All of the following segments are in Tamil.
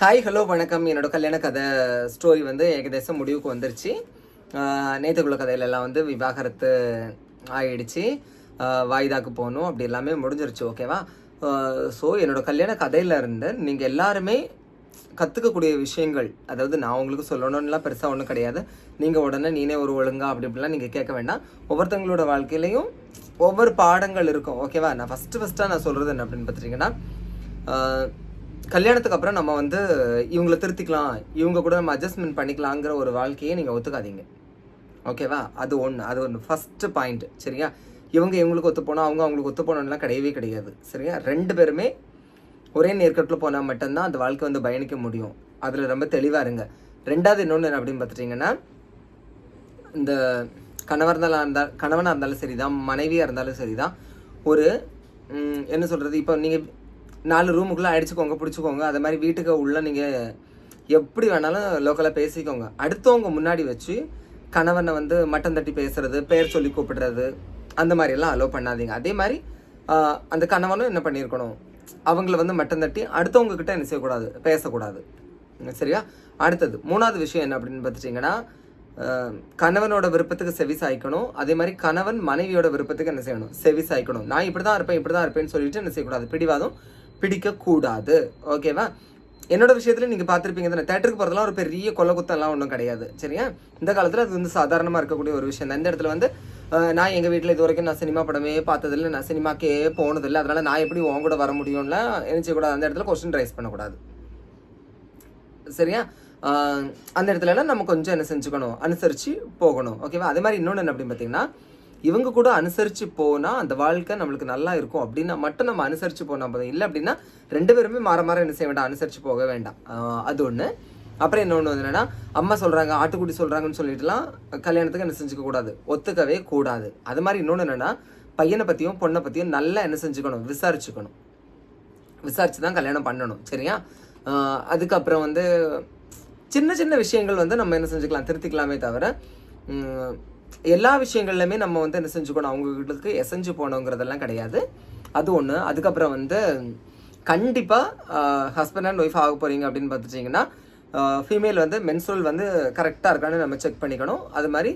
ஹாய் ஹலோ வணக்கம். என்னோட கல்யாண கதை ஸ்டோரி வந்து ஏகதேசம் முடிவுக்கு வந்துருச்சு. நேற்றுக்குள்ள கதையிலெல்லாம் வந்து விவாகரத்து ஆயிடுச்சு. வாய்தாக்கு போகணும். அப்படி எல்லாமே முடிஞ்சிருச்சு ஓகேவா ஸோ என்னோட கல்யாண கதையில இருந்து நீங்கள் எல்லாருமே கற்றுக்கக்கூடிய விஷயங்கள் அதாவது நான் உங்களுக்கு சொல்லணும்லாம் பெருசாக ஒன்றும் கிடையாது. நீங்கள் உடனே நீனே ஒரு ஒழுங்கா அப்படி இப்படிலாம் நீங்கள் கேட்க வேண்டாம். ஒவ்வொருத்தங்களோட வாழ்க்கையிலையும் ஒவ்வொரு பாடங்கள் இருக்கும் ஓகேவா நான் ஃபஸ்ட்டு ஃபஸ்ட்டாக நான் சொல்கிறது என்ன அப்படின்னு பார்த்துட்டிங்கன்னா கல்யாணத்துக்கு அப்புறம் நம்ம வந்து இவங்களை திருத்திக்கலாம் இவங்க கூட நம்ம அட்ஜஸ்ட்மெண்ட் பண்ணிக்கலாங்கிற ஒரு வாழ்க்கையை நீங்கள் ஒத்துக்காதீங்க. ஓகேவா அது ஒன்று அது ஒன்று ஃபஸ்ட்டு பாயிண்ட் சரியா? இவங்க இவங்களுக்கு ஒத்து போனால் அவங்க அவங்களுக்கு ஒத்து போனோம்லாம் கிடையவே கிடையாது. சரியா? ரெண்டு பேருமே ஒரே நேர்கட்டில் போனால் மட்டும்தான் அந்த வாழ்க்கை வந்து பயணிக்க முடியும். அதில் ரொம்ப தெளிவாக இருங்க. ரெண்டாவது இன்னொன்று என்ன அப்படின்னு பார்த்துட்டிங்கன்னா இந்த கணவர் இருந்தால் கணவனாக இருந்தாலும் சரி தான் மனைவியாக இருந்தாலும் சரி தான் ஒரு என்ன சொல்கிறது இப்போ நீங்கள் நாலு ரூமுக்குள்ளே அடிச்சுக்கோங்க பிடிச்சிக்கோங்க. அது மாதிரி வீட்டுக்கு உள்ளே நீங்கள் எப்படி வேணாலும் லோக்கலாக பேசிக்கோங்க. அடுத்தவங்க முன்னாடி வச்சு கணவனை வந்து மட்டம் தட்டி பேசுறது பேர் சொல்லி கூப்பிடுறது அந்த மாதிரி எல்லாம் அலோவ் பண்ணாதீங்க. அதே மாதிரி அந்த கணவனும் என்ன பண்ணியிருக்கணும்? அவங்கள வந்து மட்டம் தட்டி அடுத்தவங்க கிட்ட என்ன செய்யக்கூடாது? பேசக்கூடாது. சரியா? அடுத்தது மூணாவது விஷயம் என்ன அப்படின்னு பார்த்துட்டிங்கன்னா கணவனோட விருப்பத்துக்கு செவி சாய்க்கணும். அதே மாதிரி கணவன் மனைவியோட விருப்பத்துக்கு என்ன செய்யணும்? செவி சாய்க்கணும். நான் இப்படி தான் இருப்பேன் இப்படி தான் இருப்பேன்னு சொல்லிட்டு என்ன செய்யக்கூடாது? பிடிவாதம் பிடிக்கக்கூடாது. ஓகேவா என்னோட விஷயத்துல நீங்கள் பார்த்துருப்பீங்க தானே தேட்டருக்கு போகிறதுலாம் ஒரு பெரிய கொலை குத்தம்லாம் ஒன்றும் கிடையாது. சரியா? இந்த காலத்தில் அது வந்து சாதாரணமாக இருக்கக்கூடிய ஒரு விஷயம் தான். இந்த இடத்துல வந்து நான் எங்கள் வீட்டில் இது வரைக்கும் நான் சினிமா படமே பார்த்ததில்லை. நான் சினிமாக்கே போனதில்லை. அதனால நான் எப்படி உன் கூட வர முடியும்ல? என்ன அந்த இடத்துல கொஸ்டின் ரைஸ் பண்ணக்கூடாது. சரியா? அந்த இடத்துலலாம் நம்ம கொஞ்சம் என்ன செஞ்சுக்கணும்? அனுசரித்து போகணும். ஓகேவா அதே மாதிரி இன்னொன்று என்ன அப்படின்னு பார்த்தீங்கன்னா இவங்க கூட அனுசரித்து போனால் அந்த வாழ்க்கை நம்மளுக்கு நல்லா இருக்கும். அப்படின்னா மட்டும் நம்ம அனுசரித்து போனால் போதும். இல்லை அப்படின்னா ரெண்டு பேருமே மாற மாற என்ன செய்ய வேண்டாம்? அனுசரித்து போக வேண்டாம். அது ஒன்று அப்புறம் இன்னொன்று வந்து என்னன்னா அம்மா சொல்கிறாங்க ஆட்டுக்குடி சொல்கிறாங்கன்னு சொல்லிட்டுலாம் கல்யாணத்துக்கு என்ன செஞ்சுக்க கூடாது. ஒத்துக்கவே கூடாது. அது மாதிரி இன்னொன்று என்னென்னா பையனை பற்றியும் பொண்ணை பற்றியும் நல்லா என்ன செஞ்சுக்கணும்? விசாரிச்சுக்கணும். விசாரிச்சு தான் கல்யாணம் பண்ணணும். சரியா? அதுக்கப்புறம் வந்து சின்ன சின்ன விஷயங்கள் வந்து நம்ம என்ன செஞ்சுக்கலாம்? திருத்திக்கலாமே தவிர எல்லா விஷயங்கள்லையுமே நம்ம வந்து என்ன செஞ்சுக்கணும்? அவங்களுக்கு எசைஞ்சு போகணுங்கிறதெல்லாம் கிடையாது. அது ஒன்று அதுக்கப்புறம் வந்து கண்டிப்பாக ஹஸ்பண்ட் அண்ட் ஒய்ஃப் ஆக போகிறீங்க அப்படின்னு பார்த்துட்டிங்கன்னா ஃபீமேல் வந்து மென்சுரல் வந்து கரெக்டாக இருக்கான்னு நம்ம செக் பண்ணிக்கணும். அது மாதிரி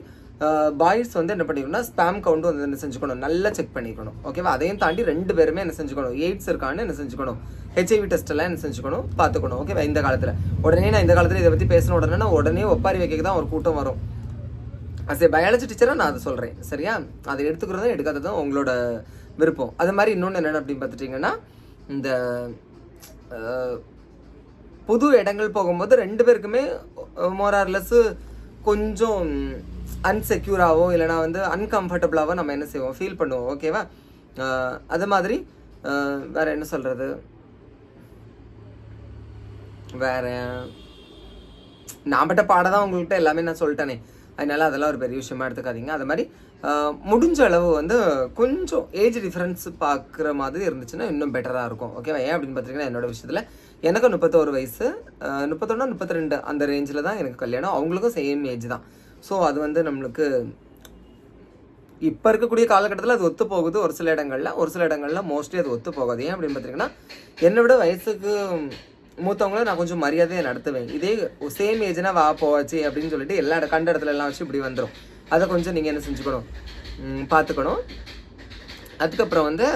பாய்ஸ் வந்து என்ன பண்ணிக்கணும்னா ஸ்பேம் கவுண்ட் வந்து என்ன செஞ்சுக்கணும்? நல்லா செக் பண்ணிக்கணும். ஓகேவா அதையும் தாண்டி ரெண்டு பேருமே என்ன செஞ்சுக்கணும்? எய்ட்ஸ் இருக்கான்னு என்ன செஞ்சுக்கணும்? ஹெச்ஐவி டெஸ்ட் எல்லாம் என்ன செஞ்சுக்கணும்? பார்த்துக்கணும். ஓகேவா இந்த காலத்தில். உடனே நான் இந்த காலத்தில் இதை பற்றி பேசின உடனே நான் உடனே ஒப்பாரி வைக்க தான் ஒரு கூட்டம் வரும். அஸ் ஏ பயாலஜி டீச்சராக நான் அதை சொல்கிறேன் சரியா? அதை எடுத்துக்கிறதும் எடுக்காததும் உங்களோட விருப்பம். அது மாதிரி இன்னொன்று என்னென்ன அப்படின்னு பார்த்துட்டிங்கன்னா இந்த புது இடங்கள் போகும்போது ரெண்டு பேருக்குமே மோரார்லெஸ்ஸு கொஞ்சம் அன்செக்யூராகவோ இல்லைனா வந்து அன்கம்ஃபர்டபுளாகவோ நம்ம என்ன செய்வோம்? ஃபீல் பண்ணுவோம். ஓகேவா அது மாதிரி வேறு வேற என்ன சொல்கிறது வேற நான் பட்ட பாட தான் உங்கள்கிட்ட எல்லாமே நான் சொல்லிட்டேனே. அதனால் அதெல்லாம் ஒரு பெரிய விஷயமா எடுத்துக்காதீங்க. அது மாதிரி முடிஞ்ச அளவு வந்து கொஞ்சம் ஏஜ் டிஃப்ரென்ஸ் பார்க்குற மாதிரி இருந்துச்சுன்னா இன்னும் பெட்டராக இருக்கும். ஓகேவா ஏன் அப்படின்னு பார்த்தீங்கன்னா என்னோட விஷயத்தில் எனக்கு முப்பத்தோரு வயசு முப்பத்தொன்று முப்பத்தொன்னா முப்பத்தி ரெண்டு அந்த ரேஞ்சில் தான் எனக்கு கல்யாணம். அவங்களுக்கும் சேம் ஏஜ் தான். ஸோ அது வந்து நம்மளுக்கு இப்போ இருக்கக்கூடிய காலகட்டத்தில் அது ஒத்து போகுது ஒரு சில இடங்களில். ஒரு சில இடங்களில் மோஸ்ட்லி அது ஒத்து போகாது. ஏன் அப்படின்னு பார்த்தீங்கன்னா என்னை விட வயசுக்கு மூத்தவங்கள நான் கொஞ்சம் மரியாதையை நடத்துவேன். இதே சேம் ஏஜ்னா வா போவாச்சு அப்படின்னு சொல்லிட்டு எல்லா கண்ட இடத்துல எல்லாம் வச்சு இப்படி வந்துடும் அதை கொஞ்சம் நீங்கள் என்ன செஞ்சுக்கணும்? பார்த்துக்கணும். அதுக்கப்புறம் வந்து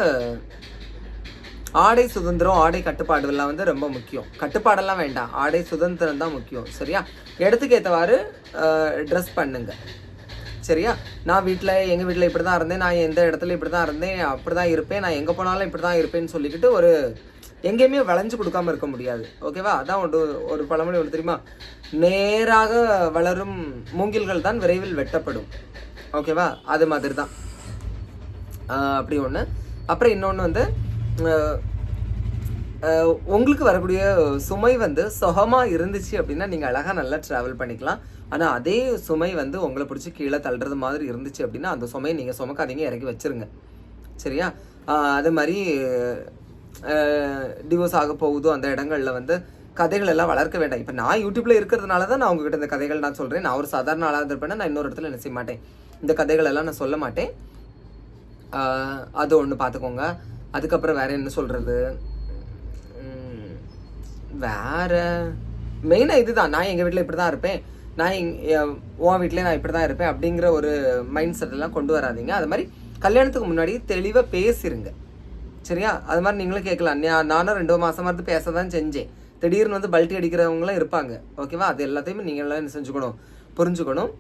ஆடை சுதந்திரம் ஆடை கட்டுப்பாடுகள்லாம் வந்து ரொம்ப முக்கியம். கட்டுப்பாடெல்லாம் வேண்டாம். ஆடை சுதந்திரம் தான் முக்கியம். சரியா? இடத்துக்கு ஏற்றவாறு ட்ரெஸ் பண்ணுங்க. சரியா? நான் வீட்டில் எங்கள் வீட்டில் இப்படி தான் இருந்தேன். நான் எந்த இடத்துல இப்படி தான் இருந்தேன் அப்படி தான் இருப்பேன். நான் எங்கே போனாலும் இப்படி தான் இருப்பேன்னு சொல்லிக்கிட்டு ஒரு எங்கேயுமே வளைஞ்சு கொடுக்காம இருக்க முடியாது. ஓகேவா அதான் ஒன்று ஒரு பழமொழி ஒன்று தெரியுமா? நேராக வளரும் மூங்கில்கள் தான் விரைவில் வெட்டப்படும். ஓகேவா அது மாதிரி தான் அப்படி ஒன்று அப்புறம் இன்னொன்று வந்து உங்களுக்கு வரக்கூடிய சுமை வந்து சுகமாக இருந்துச்சு அப்படின்னா நீங்கள் அழகாக நல்லா ட்ராவல் பண்ணிக்கலாம். ஆனால் அதே சுமை வந்து உங்களை பிடிச்சி கீழே தள்ளுறது மாதிரி இருந்துச்சு அப்படின்னா அந்த சுமையை நீங்கள் சுமக்காதீங்க இறக்கி வச்சிருங்க. சரியா? அது மாதிரி டிவோர்ஸ் ஆக போகுதோ அந்த இடங்களில் வந்து கதைகள் எல்லாம் வளர்க்க வேண்டாம். இப்போ நான் யூடியூப்பில் இருக்கிறதுனால தான் நான் உங்ககிட்ட இந்த கதைகள் நான் சொல்கிறேன் நான் ஒரு சாதாரண ஆளாக இருந்திருப்பேன்னா நான் இன்னொரு இடத்துல என்ன செய்ய மாட்டேன். இந்த கதைகள் எல்லாம் நான் சொல்ல மாட்டேன். அது ஒன்று பார்த்துக்கோங்க அதுக்கப்புறம் வேற என்ன சொல்கிறது வேற மெயினாக இதுதான். நான் எங்கள் வீட்டில் இப்படி தான் இருப்பேன். நான் எங் உன் வீட்டிலே நான் இப்படி தான் இருப்பேன் அப்படிங்கிற ஒரு மைண்ட் செட்டெல்லாம் கொண்டு வராதீங்க. அது மாதிரி கல்யாணத்துக்கு முன்னாடி தெளிவாக பேசிருங்க. சரியா? அது மாதிரி நீங்களும் கேட்கலாம். நானும் ரெண்டு மாதமாக இருந்து பேச தான் செஞ்சேன். திடீர்னு வந்து பல்ட்டி அடிக்கிறவங்களாம் இருப்பாங்க. ஓகேவா? அது எல்லாத்தையுமே நீங்கள் எல்லாம் என்ன செஞ்சுக்கணும்? புரிஞ்சுக்கணும்.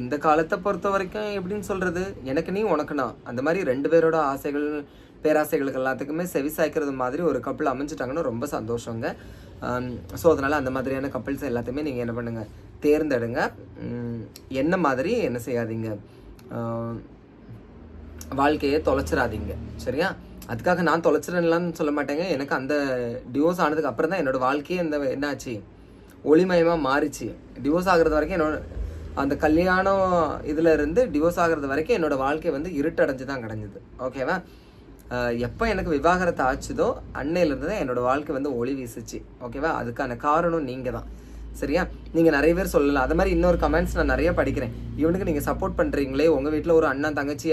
இந்த காலத்தை பொறுத்த வரைக்கும் எப்படின்னு சொல்கிறது எனக்கு நீ உனக்கு நான். அந்த மாதிரி ரெண்டு பேரோட ஆசைகள் பேராசைகளுக்கு எல்லாத்துக்குமே செவி சாய்க்கிறது மாதிரி ஒரு கப்பல் அமைஞ்சிட்டாங்கன்னா ரொம்ப சந்தோஷங்க. ஸோ அதனால் அந்த மாதிரியான கப்பல்ஸ் எல்லாத்தையுமே நீங்கள் என்ன பண்ணுங்கள் தேர்ந்தெடுங்க. என்ன மாதிரி என்ன செய்யாதீங்க? வாழ்க்கையை தொலைச்சிடாதீங்க. சரியா? அதுக்காக நான் தொலைச்சிடலாம்னு சொல்ல மாட்டேங்க. எனக்கு அந்த டிவோர்ஸ் ஆனதுக்கு அப்புறம் தான் என்னோட வாழ்க்கையே இந்த என்னாச்சு? ஒளிமயமாக மாறிச்சு. டிவோர்ஸ் ஆகுறது வரைக்கும் என்னோட அந்த கல்யாணம் இதில் இருந்து டிவோர்ஸ் ஆகுறது வரைக்கும் என்னோட வாழ்க்கை வந்து இருட்டடைஞ்சு தான் கிடஞ்சிது. ஓகேவா எப்போ எனக்கு விவாகரத்து ஆச்சுதோ அன்னையிலேருந்து தான் என்னோடய வாழ்க்கை வந்து ஒளி வீசுச்சு. ஓகேவா அதுக்கான காரணம் நீங்கள் தான் சரியா? நீங்கள் நிறைய பேர் சொல்லலாம். அது மாதிரி இன்னொரு கமெண்ட்ஸ் நான் நிறைய படிக்கிறேன். இவனுக்கு நீங்கள் சப்போர்ட் பண்ணுறீங்களே உங்கள் வீட்டில் ஒரு அண்ணன் தங்கச்சி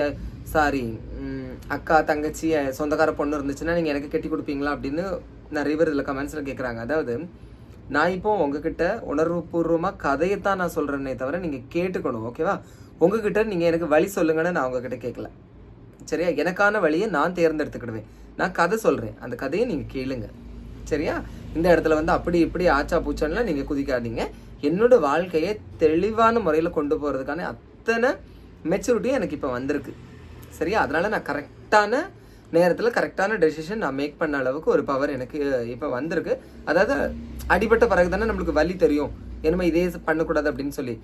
சாரி அக்கா தங்கச்சி சொந்தக்கார பொண்ணு இருந்துச்சுன்னா நீங்கள் எனக்கு கட்டி கொடுப்பீங்களா அப்படின்னு நிறைய பேர் இதில் கமெண்ட்ஸில் கேட்குறாங்க அதாவது நான் இப்போ உங்ககிட்ட உணர்வுபூர்வமாக கதையை தான் நான் சொல்கிறேனே தவிர நீங்கள் கேட்டுக்கணும் ஓகேவா உங்ககிட்ட நீங்கள் எனக்கு வழி சொல்லுங்கன்னு நான் உங்ககிட்ட கேட்கல சரியா? எனக்கான வழியை நான் தேர்ந்தெடுத்துக்கிடுவேன். நான் கதை சொல்கிறேன் அந்த கதையை நீங்கள் கேளுங்க. சரியா? இந்த இடத்துல வந்து அப்படி இப்படி ஆச்சா பூச்சான்லாம் நீங்கள் குதிக்காதீங்க. என்னோட வாழ்க்கையை தெளிவான முறையில் கொண்டு போகிறதுக்கான அத்தனை மெச்சூரிட்டியும் எனக்கு இப்போ வந்திருக்கு. சரியா? அதனால் நான் கரெக்டான நேரத்தில் கரெக்டான டெசிஷன் நான் மேக் பண்ண அளவுக்கு ஒரு பவர் எனக்கு இப்போ வந்திருக்கு. அதாவது அடிபட்ட பிறகு தானே நம்மளுக்கு வலி தெரியும். என்னமோ இதே பண்ணக்கூடாது அப்படின்னு சொல்லி.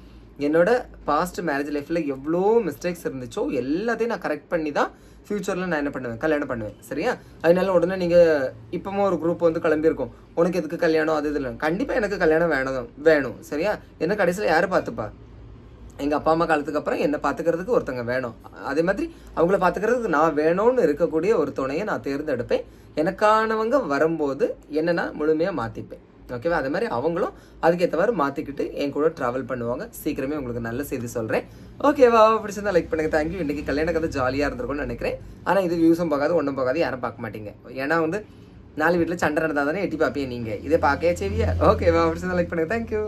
என்னோட பாஸ்ட் மேரேஜ் லைஃப்பில் எவ்வளோ மிஸ்டேக்ஸ் இருந்துச்சோ எல்லாத்தையும் நான் கரெக்ட் பண்ணி தான் ஃப்யூச்சரில் நான் என்ன பண்ணுவேன்? கல்யாணம் பண்ணுவேன். சரியா? அதனால உடனே நீங்கள் இப்போமோ ஒரு குரூப் வந்து கிளம்பியிருக்கோம். உனக்கு எதுக்கு கல்யாணம்? அது இதில் கண்டிப்பாக எனக்கு கல்யாணம் வேணும் வேணும். சரியா? என்ன கடைசியில் யார் பார்த்துப்பா? எங்கள் அப்பா அம்மா காலத்துக்கு அப்புறம் என்னை பார்த்துக்கிறதுக்கு ஒருத்தங்க வேணும். அதே மாதிரி அவங்கள பார்த்துக்கிறதுக்கு நான் வேணும்னு இருக்கக்கூடிய ஒரு துணையை நான் தேர்ந்தெடுப்பேன். எனக்கானவங்க வரும்போது என்னென்னா முழுமையாக மாற்றிப்பேன் ஓகேவா அதே மாதிரி அவங்களும் அதுக்கேற்றவாறு மாற்றிக்கிட்டு என் கூட ட்ராவல் பண்ணுவாங்க. சீக்கிரமே உங்களுக்கு நல்ல செய்தி சொல்கிறேன் ஓகேவா பிடிச்சிருந்தா லைக் பண்ணுங்க. தேங்க்யூ இன்றைக்கி கல்யாண கதை ஜாலியாக இருந்திருக்கும்னு நினைக்கிறேன். ஆனால் இது வியூஸும் பார்க்காது ஒன்றும் பார்க்காது. யாரும் பார்க்க மாட்டீங்க. ஏன்னா வந்து நாலு வீட்டில் சண்டை நடந்தால் தானே எட்டி பார்ப்பீங்க நீங்கள் இதை பார்க்கவே செய்வியா? ஓகேவா பிடிச்சிருந்தா லைக் பண்ணுங்க. தேங்க்யூ